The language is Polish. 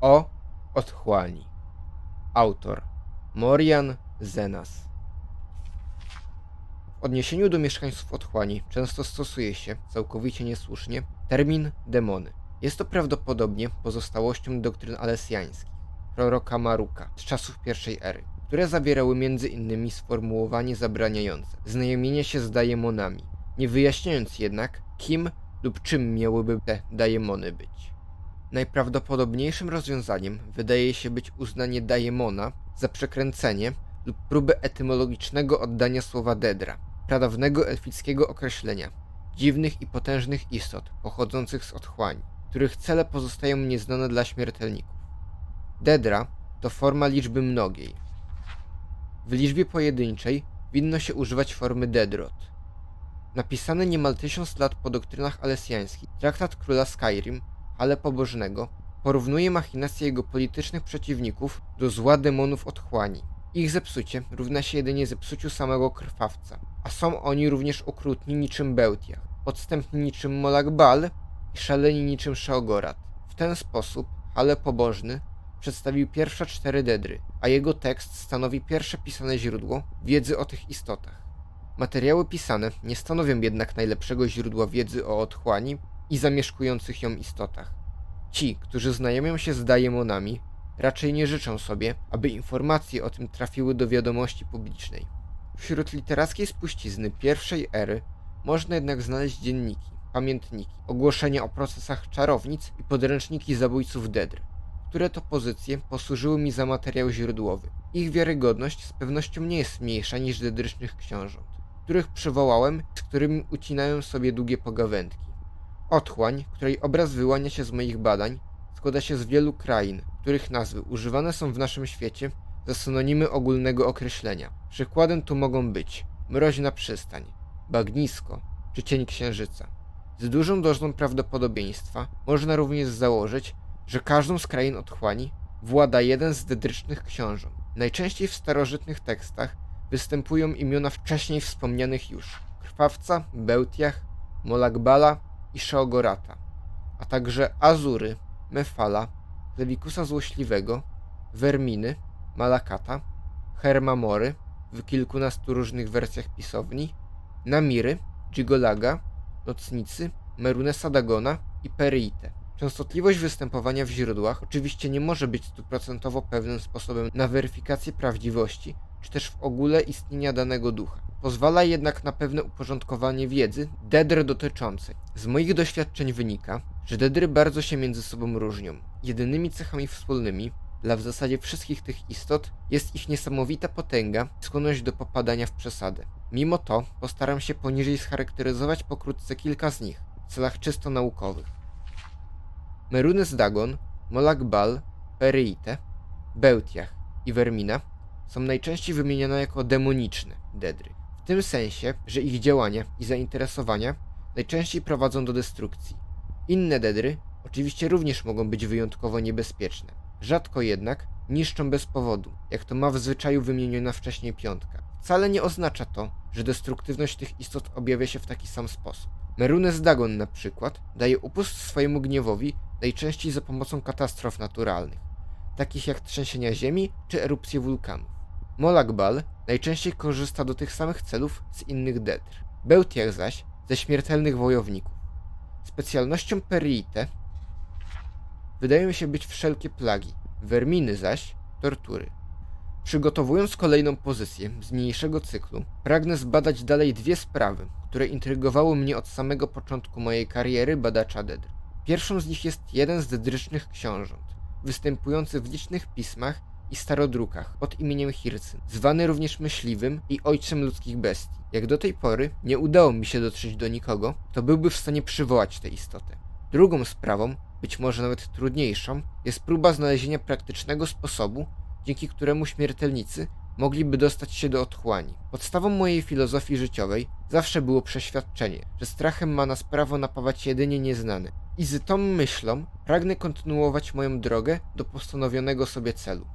O otchłani. Autor Morian Zenas. W odniesieniu do mieszkańców otchłani często stosuje się, całkowicie niesłusznie, termin demony. Jest to prawdopodobnie pozostałością doktryn alesjańskich, proroka Maruka z czasów pierwszej ery, które zawierały innymi sformułowanie zabraniające znajomienie się z dajemonami, nie wyjaśniając jednak, kim lub czym miałyby te dajemony być. Najprawdopodobniejszym rozwiązaniem wydaje się być uznanie daemona za przekręcenie lub próbę etymologicznego oddania słowa dedra, pradawnego elfickiego określenia dziwnych i potężnych istot pochodzących z otchłani, których cele pozostają nieznane dla śmiertelników. Dedra to forma liczby mnogiej. W liczbie pojedynczej winno się używać formy dedrot. Napisany niemal tysiąc lat po doktrynach alesjańskich, traktat króla Skyrim, ale pobożnego, porównuje machinacje jego politycznych przeciwników do zła demonów otchłani. Ich zepsucie równa się jedynie zepsuciu samego krwawca, a są oni również okrutni niczym Bełtiach, podstępni niczym Molak Bal i szaleni niczym Szeogorat. W ten sposób ale pobożny przedstawił pierwsze cztery dedry, a jego tekst stanowi pierwsze pisane źródło wiedzy o tych istotach. Materiały pisane nie stanowią jednak najlepszego źródła wiedzy o otchłani i zamieszkujących ją istotach. Ci, którzy znajomią się z dajemonami, raczej nie życzą sobie, aby informacje o tym trafiły do wiadomości publicznej. Wśród literackiej spuścizny pierwszej ery można jednak znaleźć dzienniki, pamiętniki, ogłoszenia o procesach czarownic i podręczniki zabójców Dedr, które to pozycje posłużyły mi za materiał źródłowy. Ich wiarygodność z pewnością nie jest mniejsza niż dedrycznych książąt, których przywołałem, z którymi ucinają sobie długie pogawędki. Otchłań, której obraz wyłania się z moich badań, składa się z wielu krain, których nazwy używane są w naszym świecie za synonimy ogólnego określenia. Przykładem tu mogą być mroźna przystań, bagnisko czy cień księżyca. Z dużą dozą prawdopodobieństwa można również założyć, że każdą z krain otchłani włada jeden z dedrycznych książąt. Najczęściej w starożytnych tekstach występują imiona wcześniej wspomnianych już Krwawca, Bełtiach, Molakbala i Szeogorata, a także Azury, Mefala, Lewikusa Złośliwego, Werminy, Malakata, Hermamory w kilkunastu różnych wersjach pisowni, Namiry, Gigolaga, Nocnicy, Merunesa Dagona i Pereite. Częstotliwość występowania w źródłach oczywiście nie może być stuprocentowo pewnym sposobem na weryfikację prawdziwości, czy też w ogóle istnienia danego ducha. Pozwala jednak na pewne uporządkowanie wiedzy dedr dotyczącej. Z moich doświadczeń wynika, że dedry bardzo się między sobą różnią. Jedynymi cechami wspólnymi dla w zasadzie wszystkich tych istot jest ich niesamowita potęga i skłonność do popadania w przesadę. Mimo to postaram się poniżej scharakteryzować pokrótce kilka z nich w celach czysto naukowych. Merunes Dagon, Molak Bal, Pereite, Bełtiach i Vermina są najczęściej wymieniane jako demoniczne dedry. W tym sensie, że ich działania i zainteresowania najczęściej prowadzą do destrukcji. Inne dedry oczywiście również mogą być wyjątkowo niebezpieczne. Rzadko jednak niszczą bez powodu, jak to ma w zwyczaju wymieniona wcześniej piątka. Wcale nie oznacza to, że destruktywność tych istot objawia się w taki sam sposób. Merunes Dagon na przykład daje upust swojemu gniewowi najczęściej za pomocą katastrof naturalnych, takich jak trzęsienia ziemi czy erupcje wulkanów. Molakbal najczęściej korzysta do tych samych celów z innych dedr. Bełtiach zaś ze śmiertelnych wojowników. Specjalnością Periite wydają się być wszelkie plagi, Verminy zaś tortury. Przygotowując kolejną pozycję z mniejszego cyklu, pragnę zbadać dalej dwie sprawy, które intrygowały mnie od samego początku mojej kariery badacza dedr. Pierwszą z nich jest jeden z dedrycznych książąt, występujący w licznych pismach i starodrukach pod imieniem Hircyn, zwany również myśliwym i ojcem ludzkich bestii. Jak do tej pory nie udało mi się dotrzeć do nikogo, kto byłby w stanie przywołać tę istotę. Drugą sprawą, być może nawet trudniejszą, jest próba znalezienia praktycznego sposobu, dzięki któremu śmiertelnicy mogliby dostać się do otchłani. Podstawą mojej filozofii życiowej zawsze było przeświadczenie, że strachem ma nas prawo napawać jedynie nieznany. I z tą myślą pragnę kontynuować moją drogę do postanowionego sobie celu.